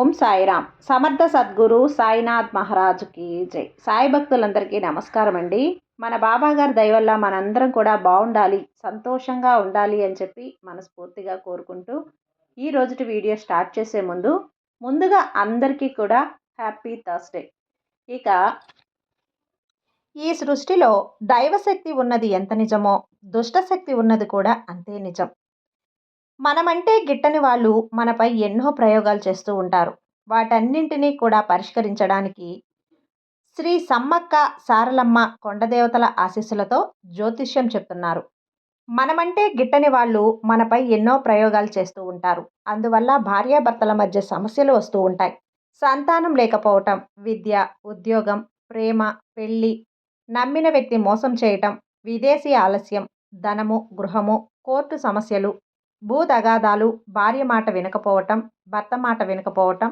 ఓం సాయిరామ్. సమర్థ సద్గురు సాయినాథ్ మహారాజుకి జై. సాయి భక్తులందరికీ నమస్కారం అండి. మన బాబా గారి మనందరం కూడా బాగుండాలి సంతోషంగా ఉండాలి అని చెప్పి మనస్ఫూర్తిగా కోరుకుంటూ ఈ రోజుటి వీడియో స్టార్ట్ చేసే ముందు ముందుగా అందరికీ కూడా హ్యాపీ థర్స్డే. ఇక ఈ సృష్టిలో దైవశక్తి ఉన్నది ఎంత నిజమో దుష్టశక్తి ఉన్నది కూడా అంతే నిజం. మనమంటే గిట్టని వాళ్ళు మనపై ఎన్నో ప్రయోగాలు చేస్తూ ఉంటారు. వాటన్నింటినీ కూడా పరిష్కరించడానికి శ్రీ సమ్మక్క సారలమ్మ కొండదేవతల ఆశీస్సులతో జ్యోతిష్యం చెప్తున్నారు. మనమంటే గిట్టని వాళ్ళు మనపై ఎన్నో ప్రయోగాలు చేస్తూ ఉంటారు. అందువల్ల భార్యాభర్తల మధ్య సమస్యలు వస్తూ ఉంటాయి. సంతానం లేకపోవటం విద్య ఉద్యోగం ప్రేమ పెళ్ళి నమ్మిన వ్యక్తి మోసం చేయటం విదేశీ ఆలస్యం ధనము గృహము కోర్టు సమస్యలు భూ తగాదాలు భార్య మాట వినకపోవటం భర్త మాట వినకపోవటం.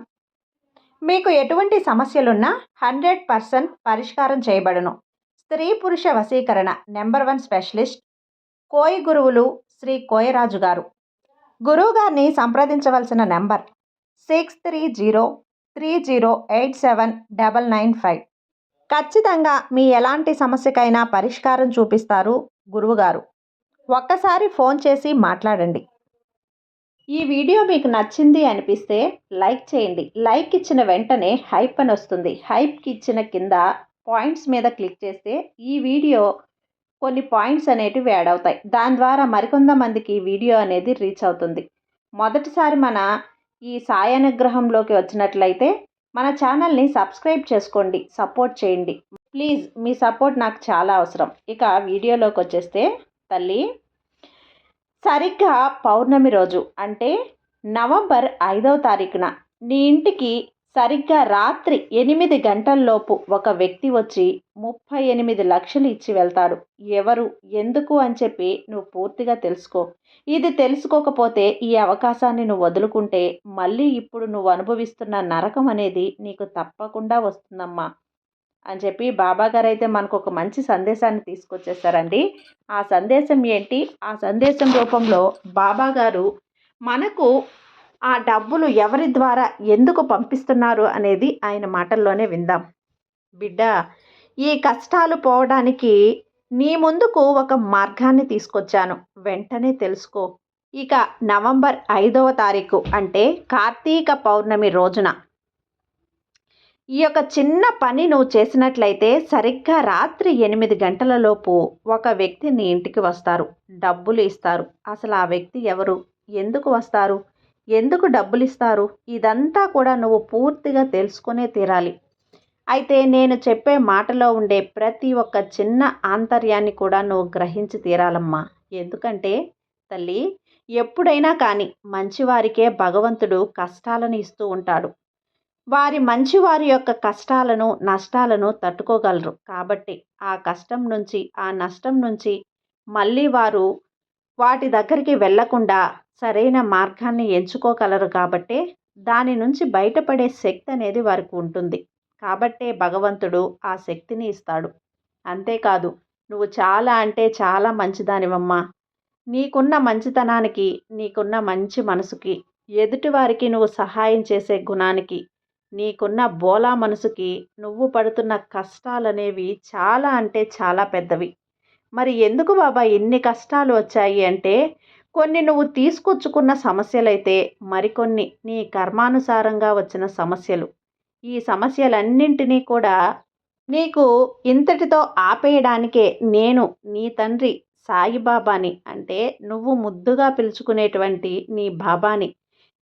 మీకు ఎటువంటి సమస్యలున్నా హండ్రెడ్ పర్సెంట్ పరిష్కారం చేయబడును. స్త్రీ పురుష వశీకరణ నెంబర్ వన్ స్పెషలిస్ట్ కోయి గురువులు శ్రీ కోయరాజు గారు. గురువు గారిని సంప్రదించవలసిన number six three zero three zero eight seven double nine five. ఖచ్చితంగా మీ ఎలాంటి సమస్యకైనా పరిష్కారం చూపిస్తారు గురువుగారు ఒక్కసారి ఫోన్ చేసి మాట్లాడండి. ఈ వీడియో మీకు నచ్చింది అనిపిస్తే లైక్ చేయండి. లైక్ ఇచ్చిన వెంటనే హైప్ అని వస్తుంది. హైప్కి ఇచ్చిన కింద పాయింట్స్ మీద క్లిక్ చేస్తే ఈ వీడియో కొన్ని పాయింట్స్ అనేటివి యాడ్ అవుతాయి. దాని ద్వారా మరికొంతమందికి ఈ వీడియో అనేది రీచ్ అవుతుంది. మొదటిసారి మన ఈ సాయానుగ్రహంలోకి వచ్చినట్లయితే మన ఛానల్ని సబ్స్క్రైబ్ చేసుకోండి. సపోర్ట్ చేయండి. ప్లీజ్ మీ సపోర్ట్ నాకు చాలా అవసరం. ఇక వీడియోలోకి వచ్చేస్తే తల్లి సరిగ్గా పౌర్ణమి రోజు అంటే నవంబర్ ఐదవ తారీఖున. నీ ఇంటికి సరిగ్గా రాత్రి ఎనిమిది గంటల్లోపు ఒక వ్యక్తి వచ్చి ముప్పై ఎనిమిది లక్షలు ఇచ్చి వెళ్తాడు. ఎవరు? ఎందుకు? అని చెప్పి నువ్వు పూర్తిగా తెలుసుకో. ఇది తెలుసుకోకపోతే ఈ అవకాశాన్ని నువ్వు వదులుకుంటే మళ్ళీ ఇప్పుడు నువ్వు అనుభవిస్తున్న నరకం అనేది నీకు తప్పకుండా వస్తుందమ్మా. అని చెప్పి బాబా గారు అయితే మనకు ఒక మంచి సందేశాన్ని తీసుకొచ్చేసారండి. ఆ సందేశం ఏంటి? ఆ సందేశం రూపంలో బాబా గారు మనకు ఆ డబ్బులు ఎవరి ద్వారా ఎందుకు పంపిస్తున్నారు అనేది ఆయన మాటల్లోనే విందాం. బిడ్డ ఈ కష్టాలు పోవడానికి నీ ముందుకు ఒక మార్గాన్ని తీసుకొచ్చాను. వెంటనే తెలుసుకో. ఇక నవంబర్ ఐదవ తారీఖు అంటే కార్తీక పౌర్ణమి రోజున ఈ యొక్క చిన్న పని నువ్వు చేసినట్లయితే సరిగ్గా రాత్రి ఎనిమిది గంటలలోపు ఒక వ్యక్తి నీ ఇంటికి వస్తారు. డబ్బులు ఇస్తారు. అసలు ఆ వ్యక్తి ఎవరు? ఎందుకు వస్తారు? ఎందుకు డబ్బులు ఇస్తారు? ఇదంతా కూడా నువ్వు పూర్తిగా తెలుసుకునే తీరాలి. అయితే నేను చెప్పే మాటలో ఉండే ప్రతి ఒక్క చిన్న ఆంతర్యాన్ని కూడా నువ్వు గ్రహించి తీరాలమ్మా. ఎందుకంటే తల్లి ఎప్పుడైనా కానీ మంచివారికే భగవంతుడు కష్టాలను ఇస్తూ ఉంటాడు. వారి మంచి వారి యొక్క కష్టాలను నష్టాలను తట్టుకోగలరు. కాబట్టి ఆ కష్టం నుంచి ఆ నష్టం నుంచి మళ్ళీ వారు వాటి దగ్గరికి వెళ్ళకుండా సరైన మార్గాన్ని ఎంచుకోగలరు కాబట్టే దాని నుంచి బయటపడే శక్తి అనేది వారికి ఉంటుంది. కాబట్టే భగవంతుడు ఆ శక్తిని ఇస్తాడు. అంతేకాదు నువ్వు చాలా అంటే చాలా మంచిదానివమ్మా. నీకున్న మంచితనానికి నీకున్న మంచి మనసుకి ఎదుటివారికి నువ్వు సహాయం చేసే గుణానికి నీకున్న బోలా మనసుకి నువ్వు పడుతున్న కష్టాలనేవి చాలా అంటే చాలా పెద్దవి. మరి ఎందుకు బాబా ఎన్ని కష్టాలు వచ్చాయి అంటే కొన్ని నువ్వు తీసుకొచ్చుకున్న సమస్యలైతే మరికొన్ని నీ కర్మానుసారంగా వచ్చిన సమస్యలు. ఈ సమస్యలన్నింటినీ కూడా నీకు ఇంతటితో ఆపేయడానికే నేను నీ తండ్రి సాయిబాబాని అంటే నువ్వు ముద్దుగా పిలుచుకునేటువంటి నీ బాబాని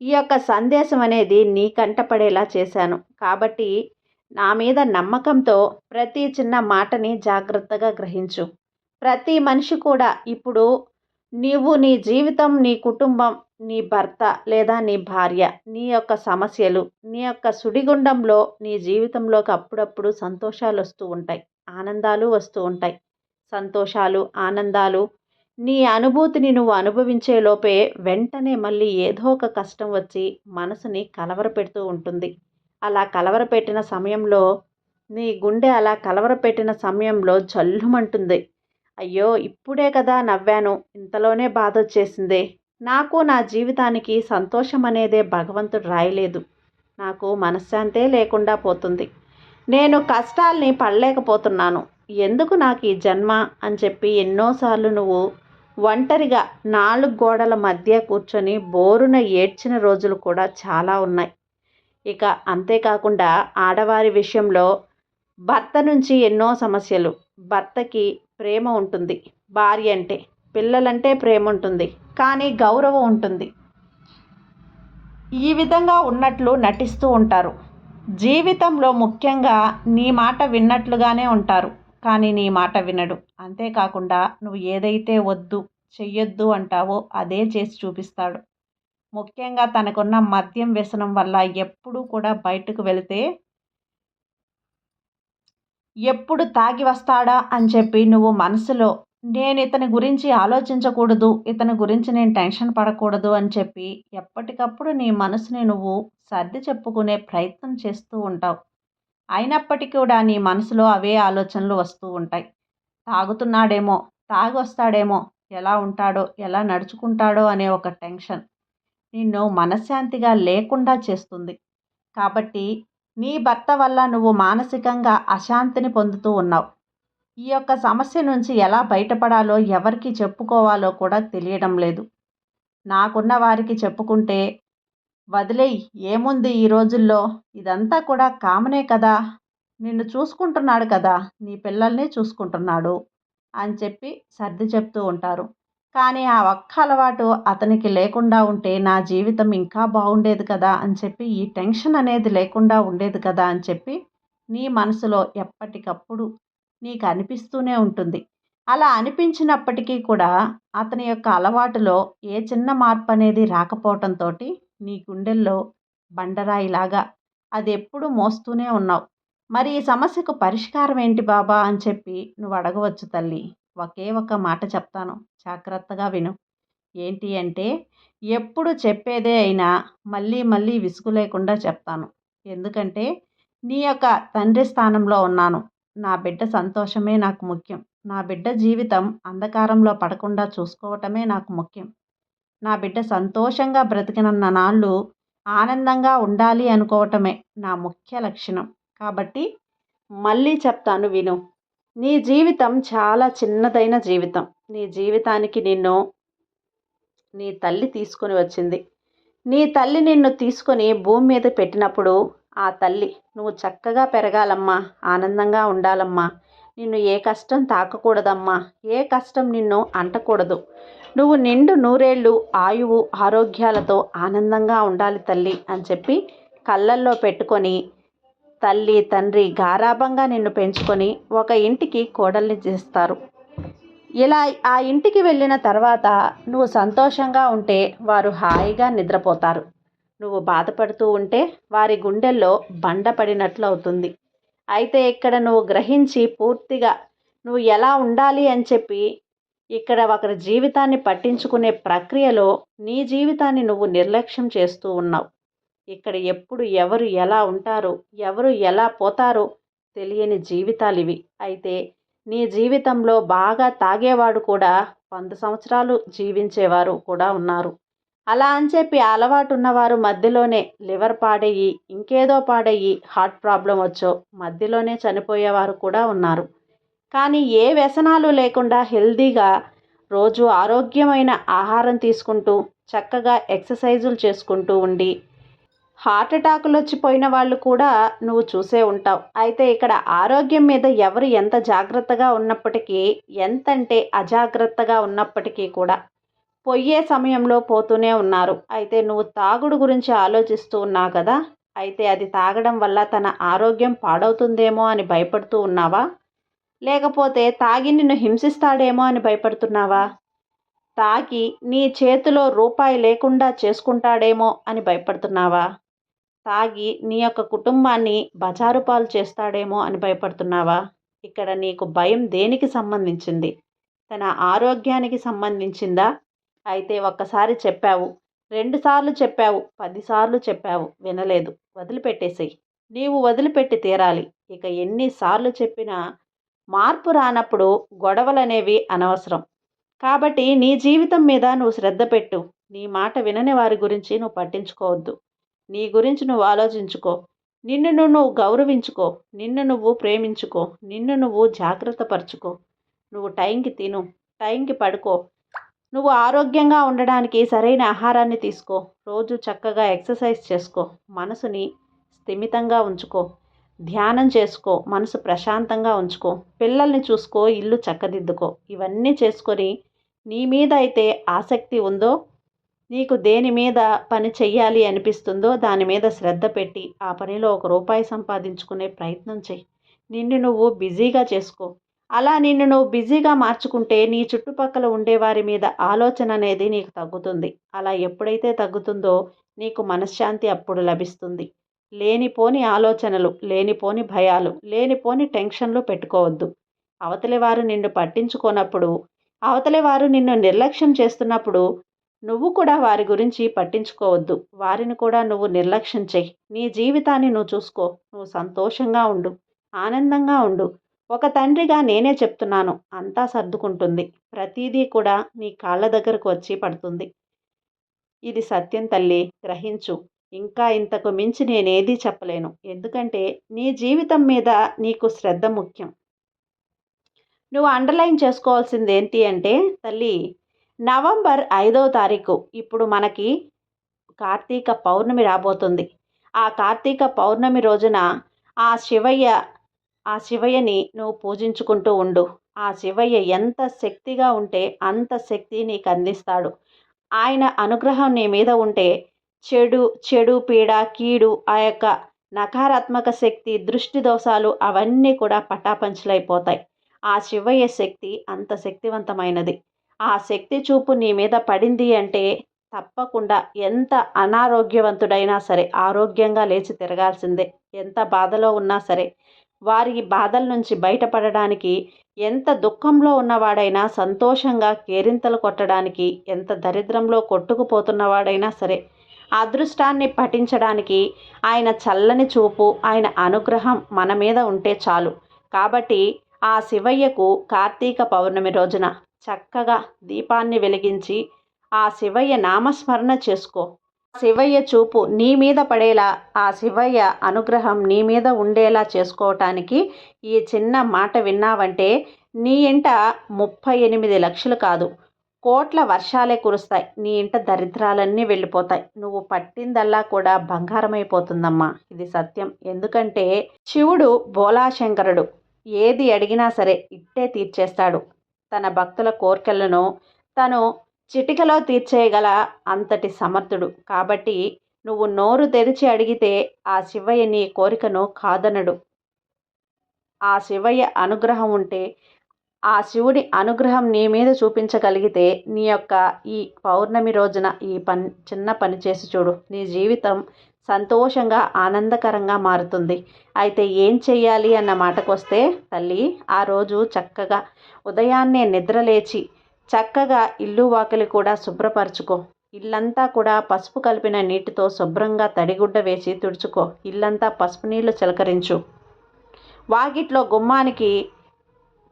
ఈ యొక్క సందేశం అనేది నీ కంటపడేలా చేశాను. కాబట్టి నా మీద నమ్మకంతో ప్రతి చిన్న మాటని జాగ్రత్తగా గ్రహించు. ప్రతి మనిషి కూడా ఇప్పుడు నీవు నీ జీవితం నీ కుటుంబం నీ భర్త లేదా నీ భార్య నీ యొక్క సమస్యలు నీ యొక్క సుడిగుండంలో నీ జీవితంలోకి అప్పుడప్పుడు సంతోషాలు వస్తూ ఉంటాయి. ఆనందాలు వస్తూ ఉంటాయి. సంతోషాలు ఆనందాలు నీ అనుభూతిని నువ్వు అనుభవించే లోపే వెంటనే మళ్ళీ ఏదో ఒక కష్టం వచ్చి మనసుని కలవరపెడుతూ ఉంటుంది. అలా కలవరపెట్టిన సమయంలో నీ గుండె అలా కలవరపెట్టిన సమయంలో జల్లుమంటుంది. అయ్యో ఇప్పుడే కదా నవ్వాను. ఇంతలోనే బాధ వచ్చేసిందే నాకు నా జీవితానికి సంతోషం అనేదే భగవంతుడు రాయలేదు. నాకు మనశ్శాంతే లేకుండా పోతుంది. నేను కష్టాల్ని పడలేకపోతున్నాను. ఎందుకు నాకు ఈ జన్మ? అని చెప్పి ఎన్నోసార్లు నువ్వు ఒంటరిగా నాలుగు గోడల మధ్య కూర్చొని బోరున ఏడ్చిన రోజులు కూడా చాలా ఉన్నాయి. ఇక అంతేకాకుండా ఆడవారి విషయంలో భర్త నుంచి ఎన్నో సమస్యలు. భర్తకి ప్రేమ ఉంటుంది. భార్య అంటే పిల్లలంటే ప్రేమ ఉంటుంది. కానీ గౌరవం ఉంటుంది. ఈ విధంగా ఉన్నట్లు నటిస్తూ ఉంటారు. జీవితంలో ముఖ్యంగా నీ మాట విన్నట్లుగానే ఉంటారు. కానీ నీ మాట వినడు. అంతేకాకుండా నువ్వు ఏదైతే వద్దు చెయ్యొద్దు అంటావో అదే చేసి చూపిస్తాడు. ముఖ్యంగా తనకున్న మద్యం వ్యసనం వల్ల ఎప్పుడూ కూడా బయటకు వెళితే ఎప్పుడు తాగి వస్తాడా? అని చెప్పి నువ్వు మనసులో నేను ఇతని గురించి ఆలోచించకూడదు ఇతని గురించి నేను టెన్షన్ పడకూడదు అని చెప్పి ఎప్పటికప్పుడు నీ మనసుని నువ్వు సర్ది చెప్పుకునే ప్రయత్నం చేస్తూ ఉంటావు. అయినప్పటికీ కూడా నీ మనసులో అవే ఆలోచనలు వస్తూ ఉంటాయి. తాగుతున్నాడేమో తాగి వస్తాడేమో ఎలా ఉంటాడో ఎలా నడుచుకుంటాడో అనే ఒక టెన్షన్ నిన్ను మనశ్శాంతిగా లేకుండా చేస్తుంది. కాబట్టి నీ భర్త వల్ల నువ్వు మానసికంగా అశాంతిని పొందుతూ ఉన్నావు. ఈ యొక్క సమస్య నుంచి ఎలా బయటపడాలో ఎవరికి చెప్పుకోవాలో కూడా తెలియడం లేదు. నాకున్న వారికి చెప్పుకుంటే వదిలేయ్ ఏముంది ఈ రోజుల్లో? ఇదంతా కూడా కామనే కదా? నిన్ను చూసుకుంటున్నాడు కదా? నీ పిల్లల్ని చూసుకుంటున్నాడు అని చెప్పి సర్ది చెప్తూ ఉంటారు. కానీ ఆ ఒక్క అలవాటు అతనికి లేకుండా ఉంటే నా జీవితం ఇంకా బాగుండేది కదా అని చెప్పి ఈ టెన్షన్ అనేది లేకుండా ఉండేది కదా అని చెప్పి నీ మనసులో ఎప్పటికప్పుడు నీకు అనిపిస్తూనే ఉంటుంది. అలా అనిపించినప్పటికీ కూడా అతని యొక్క అలవాటులో ఏ చిన్న మార్పు అనేది రాకపోవటంతో నీ గుండెల్లో బండరాయిలాగా అది ఎప్పుడు మోస్తూనే ఉన్నావు. మరి ఈ సమస్యకు పరిష్కారం ఏంటి బాబా అని చెప్పి నువ్వు అడగవచ్చు తల్లి. ఒకే ఒక మాట చెప్తాను. జాగ్రత్తగా విను. ఏంటి అంటే ఎప్పుడు చెప్పేదే అయినా మళ్ళీ మళ్ళీ విసుగు లేకుండా చెప్తాను. ఎందుకంటే నీ యొక్క తండ్రి స్థానంలో ఉన్నాను. నా బిడ్డ సంతోషమే నాకు ముఖ్యం. నా బిడ్డ జీవితం అంధకారంలో పడకుండా చూసుకోవటమే నాకు ముఖ్యం. నా బిడ్డ సంతోషంగా బ్రతికినన్న నాళ్ళు ఆనందంగా ఉండాలి అనుకోవటమే నా ముఖ్య లక్షణం. కాబట్టి మళ్ళీ చెప్తాను విను. నీ జీవితం చాలా చిన్నదైన జీవితం. నీ జీవితానికి నిన్ను నీ తల్లి తీసుకొని వచ్చింది. నీ తల్లి నిన్ను తీసుకొని భూమి మీద పెట్టినప్పుడు ఆ తల్లి నువ్వు చక్కగా పెరగాలమ్మా ఆనందంగా ఉండాలమ్మా నిన్ను ఏ కష్టం తాకకూడదమ్మా ఏ కష్టం నిన్ను అంటకూడదు. నువ్వు నిండు నూరేళ్ళు ఆయువు ఆరోగ్యాలతో ఆనందంగా ఉండాలి తల్లి అని చెప్పి కళ్ళల్లో పెట్టుకొని తల్లి తండ్రి గారాభంగా నిన్ను పెంచుకొని ఒక ఇంటికి కోడల్ని చేస్తారు. ఇలా ఆ ఇంటికి వెళ్ళిన తర్వాత నువ్వు సంతోషంగా ఉంటే వారు హాయిగా నిద్రపోతారు. నువ్వు బాధపడుతూ ఉంటే వారి గుండెల్లో బండ పడినట్లు అవుతుంది అయితే ఇక్కడ నువ్వు గ్రహించి పూర్తిగా నువ్వు ఎలా ఉండాలి అని చెప్పి ఇక్కడ ఒకరి జీవితాన్ని పట్టించుకునే ప్రక్రియలో నీ జీవితాన్ని నువ్వు నిర్లక్ష్యం చేస్తూ ఉన్నావు. ఇక్కడ ఎప్పుడు ఎవరు ఎలా ఉంటారో ఎవరు ఎలా పోతారో తెలియని జీవితాలు ఇవి. అయితే నీ జీవితంలో బాగా తాగేవాడు కూడా వంద సంవత్సరాలు జీవించేవారు కూడా ఉన్నారు. అలా అని చెప్పి అలవాటు ఉన్నవారు మధ్యలోనే లివర్ పాడయ్యి ఇంకేదో పాడయ్యి హార్ట్ ప్రాబ్లం వచ్చో మధ్యలోనే చనిపోయేవారు కూడా ఉన్నారు. కానీ ఏ వ్యసనాలు లేకుండా హెల్దీగా రోజు ఆరోగ్యమైన ఆహారం తీసుకుంటూ చక్కగా ఎక్సర్సైజులు చేసుకుంటూ ఉండి హార్ట్ అటాకులు వచ్చిపోయిన వాళ్ళు కూడా నువ్వు చూసే ఉంటావు. అయితే ఇక్కడ ఆరోగ్యం మీద ఎవరు ఎంత జాగ్రత్తగా ఉన్నప్పటికీ ఎంతంటే అజాగ్రత్తగా ఉన్నప్పటికీ కూడా పొయ్యే సమయంలో పోతూనే ఉన్నారు. అయితే నువ్వు తాగుడు గురించి ఆలోచిస్తూ ఉన్నావు కదా? అయితే అది తాగడం వల్ల తన ఆరోగ్యం పాడవుతుందేమో అని భయపడుతూ ఉన్నావా? లేకపోతే తాగి నిన్ను హింసిస్తాడేమో అని భయపడుతున్నావా? తాగి నీ చేతిలో రూపాయి లేకుండా చేసుకుంటాడేమో అని భయపడుతున్నావా? తాగి నీ యొక్క కుటుంబాన్ని బజారు పాలు చేస్తాడేమో అని భయపడుతున్నావా? ఇక్కడ నీకు భయం దేనికి సంబంధించింది? తన ఆరోగ్యానికి సంబంధించిందా? అయితే ఒక్కసారి చెప్పావు. రెండుసార్లు చెప్పావు. పదిసార్లు చెప్పావు. వినలేదు. వదిలిపెట్టేసేయి. నీవు వదిలిపెట్టి తీరాలి. ఇక ఎన్నిసార్లు చెప్పినా మార్పు రానప్పుడు గొడవలనేవి అనవసరం. కాబట్టి నీ జీవితం మీద నువ్వు శ్రద్ధ పెట్టు. నీ మాట వినని వారి గురించి నువ్వు పట్టించుకోవద్దు. నీ గురించి నువ్వు ఆలోచించుకో. నిన్ను నువ్వు నువ్వు గౌరవించుకో. నిన్ను నువ్వు ప్రేమించుకో. నిన్ను నువ్వు జాగ్రత్త పరుచుకో నువ్వు టైంకి తిను. టైంకి పడుకో. నువ్వు ఆరోగ్యంగా ఉండడానికి సరైన ఆహారాన్ని తీసుకో. రోజు చక్కగా ఎక్సర్సైజ్ చేసుకో. మనసుని స్థిమితంగా ఉంచుకో. ధ్యానం చేసుకో. మనసు ప్రశాంతంగా ఉంచుకో. పిల్లల్ని చూసుకో. ఇల్లు చక్కదిద్దుకో. ఇవన్నీ చేసుకొని నీ మీద అయితే ఆసక్తి ఉందో నీకు దేని మీద పని చెయ్యాలి అనిపిస్తుందో దాని మీద శ్రద్ధ పెట్టి ఆ పనిలో ఒక రూపాయి సంపాదించుకునే ప్రయత్నం చెయ్యి. నిన్ను నువ్వు బిజీగా చేసుకో. అలా నిన్ను నువ్వు బిజీగా మార్చుకుంటే నీ చుట్టుపక్కల ఉండే వారి మీద ఆలోచన అనేది నీకు తగ్గుతుంది. అలా ఎప్పుడైతే తగ్గుతుందో నీకు మనశ్శాంతి అప్పుడు లభిస్తుంది. లేనిపోని ఆలోచనలు లేనిపోని భయాలు లేనిపోని టెన్షన్లు పెట్టుకోవద్దు. అవతలి వారు నిన్ను పట్టించుకోనప్పుడు అవతలి వారు నిన్ను నిర్లక్ష్యం చేస్తున్నప్పుడు నువ్వు కూడా వారి గురించి పట్టించుకోవద్దు. వారిని కూడా నువ్వు నిర్లక్ష్యం చెయ్యి నీ జీవితాన్ని నువ్వు చూసుకో. నువ్వు సంతోషంగా ఉండు. ఆనందంగా ఉండు. ఒక తండ్రిగా నేనే చెప్తున్నాను. అంతా సర్దుకుంటుంది. ప్రతిదీ కూడా నీ కాళ్ళ దగ్గరకు వచ్చి పడుతుంది. ఇది సత్యం తల్లి. గ్రహించు. ఇంకా ఇంతకు మించి నేనేది చెప్పలేను. ఎందుకంటే నీ జీవితం మీద నీకు శ్రద్ధ ముఖ్యం. నువ్వు అండర్లైన్ చేసుకోవాల్సింది ఏంటి అంటే తల్లి నవంబర్ ఐదో తారీఖు ఇప్పుడు మనకి కార్తీక పౌర్ణమి రాబోతుంది. ఆ కార్తీక పౌర్ణమి రోజున ఆ శివయ్య ఆ శివయ్యని నువ్వు పూజించుకుంటూ ఉండు. ఆ శివయ్య ఎంత శక్తిగా ఉంటే అంత శక్తి నీకు అందిస్తాడు. ఆయన అనుగ్రహం నీ మీద ఉంటే చెడు చెడు పీడ కీడు ఆ యొక్క నకారాత్మక శక్తి దృష్టి దోషాలు అవన్నీ కూడా పటాపంచులైపోతాయి. ఆ శివయ్య శక్తి అంత శక్తివంతమైనది. ఆ శక్తి చూపు నీ మీద పడింది అంటే తప్పకుండా ఎంత అనారోగ్యవంతుడైనా సరే ఆరోగ్యంగా లేచి తిరగాల్సిందే. ఎంత బాధలో ఉన్నా సరే వారి బాధల నుంచి బయటపడడానికి ఎంత దుఃఖంలో ఉన్నవాడైనా సంతోషంగా కేరింతలు కొట్టడానికి ఎంత దరిద్రంలో కొట్టుకుపోతున్నవాడైనా సరే అదృష్టాన్ని పఠించడానికి ఆయన చల్లని చూపు ఆయన అనుగ్రహం మన మీద ఉంటే చాలు. కాబట్టి ఆ శివయ్యకు కార్తీక పౌర్ణమి రోజున చక్కగా దీపాన్ని వెలిగించి ఆ శివయ్య నామస్మరణ చేసుకో. శివయ్య చూపు నీ మీద పడేలా ఆ శివయ్య అనుగ్రహం నీ మీద ఉండేలా చేసుకోవటానికి ఈ చిన్న మాట విన్నావంటే నీ ఇంట ముప్పై ఎనిమిది లక్షలు కాదు. కోట్ల వర్షాలే కురుస్తాయి. నీ ఇంట దరిద్రాలన్నీ వెళ్ళిపోతాయి. నువ్వు పట్టిందల్లా కూడా బంగారమైపోతుందమ్మా. ఇది సత్యం. ఎందుకంటే శివుడు బోలాశంకరుడు. ఏది అడిగినా సరే ఇట్టే తీర్చేస్తాడు. తన భక్తుల కోరికలను తను చిటికలో తీర్చేయగల అంతటి సమర్థుడు. కాబట్టి నువ్వు నోరు తెరిచి అడిగితే ఆ శివయ్య నీ కోరికను కాదనడు. ఆ శివయ్య అనుగ్రహం ఉంటే ఆ శివుడి అనుగ్రహం నీ మీద చూపించగలిగితే నీ యొక్క ఈ పౌర్ణమి రోజున ఈ పని చిన్న పని చేసి చూడు. నీ జీవితం సంతోషంగా ఆనందకరంగా మారుతుంది. అయితే ఏం చెయ్యాలి అన్న మాటకు వస్తే తల్లి ఆ రోజు చక్కగా ఉదయాన్నే నిద్రలేచి చక్కగా ఇల్లు వాకిలి కూడా శుభ్రపరచుకో. ఇల్లంతా కూడా పసుపు కలిపిన నీటితో శుభ్రంగా తడిగుడ్డ వేసి తుడుచుకో. ఇల్లంతా పసుపు నీళ్ళు చిలకరించు. వాకిట్లో గుమ్మానికి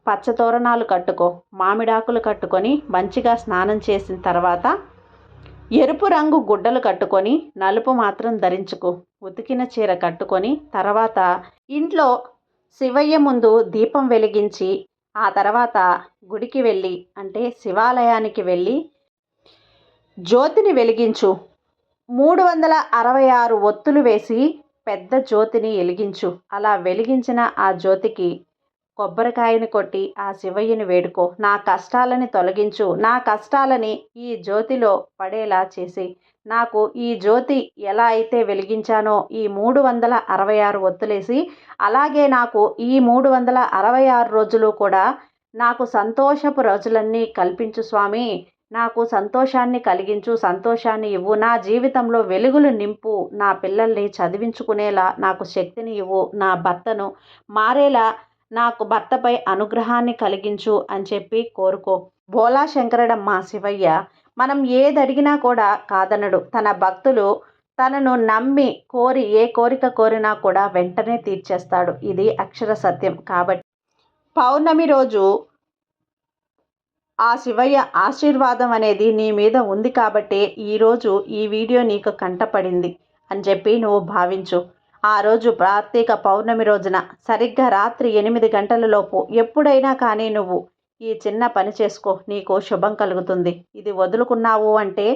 పచ్చతోరణాలు కట్టుకో. మామిడాకులు కట్టుకొని మంచిగా స్నానం చేసిన తర్వాత ఎరుపు రంగు గుడ్డలు కట్టుకొని నలుపు మాత్రం ధరించుకో. ఉతికిన చీర కట్టుకొని తర్వాత ఇంట్లో శివయ్య ముందు దీపం వెలిగించి ఆ తర్వాత గుడికి వెళ్ళి అంటే శివాలయానికి వెళ్ళి జ్యోతిని వెలిగించు. మూడు వందల అరవై ఆరు ఒత్తులు వేసి పెద్ద జ్యోతిని వెలిగించు. అలా వెలిగించిన ఆ జ్యోతికి కొబ్బరికాయని కొట్టి ఆ శివయ్యని వేడుకో. నా కష్టాలని తొలగించు. నా కష్టాలని ఈ జ్యోతిలో పడేలా చేసి నాకు ఈ జ్యోతి ఎలా అయితే వెలిగించానో ఈ మూడు వందల అరవై ఆరు ఒత్తులేసి అలాగే నాకు ఈ మూడు వందల అరవై ఆరు రోజులు కూడా నాకు సంతోషపు రోజులన్నీ కల్పించు స్వామి. నాకు సంతోషాన్ని కలిగించు సంతోషాన్ని ఇవ్వు. నా జీవితంలో వెలుగులు నింపు. నా పిల్లల్ని చదివించుకునేలా నాకు శక్తిని ఇవ్వు. నా భర్తను మారేలా నాకు భర్తపై అనుగ్రహాన్ని కలిగించు అని చెప్పి కోరుకో. భోలా శంకరడమ్మ శివయ్య మనం ఏది అడిగినా కూడా కాదనడు. తన భక్తులు తనను నమ్మి కోరి ఏ కోరిక కోరినా కూడా వెంటనే తీర్చేస్తాడు. ఇది అక్షర సత్యం. కాబట్టి పౌర్ణమి రోజు ఆ శివయ్య ఆశీర్వాదం అనేది నీ మీద ఉంది కాబట్టే ఈరోజు ఈ వీడియో నీకు కంటపడింది అని చెప్పి నువ్వు భావించు. ఆ రోజు కార్తీక పౌర్ణమి రోజున సరిగ్గా రాత్రి ఎనిమిది గంటలలోపు ఎప్పుడైనా కానీ నువ్వు ఈ చిన్న పని చేసుకో నీకు శుభం కలుగుతుంది. ఇది వదులుకున్నావు అంటే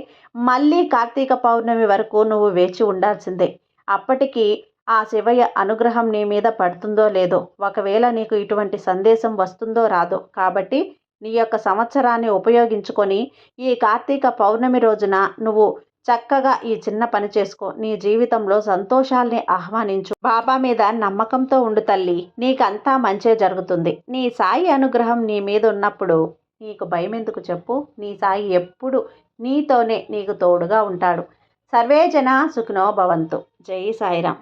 మళ్ళీ కార్తీక పౌర్ణమి వరకు నువ్వు వేచి ఉండాల్సిందే. అప్పటికి ఆ శివయ్య అనుగ్రహం నీ మీద పడుతుందో లేదో ఒకవేళ నీకు ఇటువంటి సందేశం వస్తుందో రాదో కాబట్టి నీ యొక్క సంవత్సరాన్ని ఉపయోగించుకొని ఈ కార్తీక పౌర్ణమి రోజున నువ్వు చక్కగా ఈ చిన్న పని చేసుకో. నీ జీవితంలో సంతోషాల్ని ఆహ్వానించు. బాబా మీద నమ్మకంతో ఉండు తల్లి. నీకంతా మంచే జరుగుతుంది. నీ సాయి అనుగ్రహం నీ మీద ఉన్నప్పుడు నీకు భయం ఎందుకు చెప్పు? నీ సాయి ఎప్పుడు నీతోనే నీకు తోడుగా ఉంటాడు. సర్వే జన సుఖినో భవంతు. జై సాయిరాం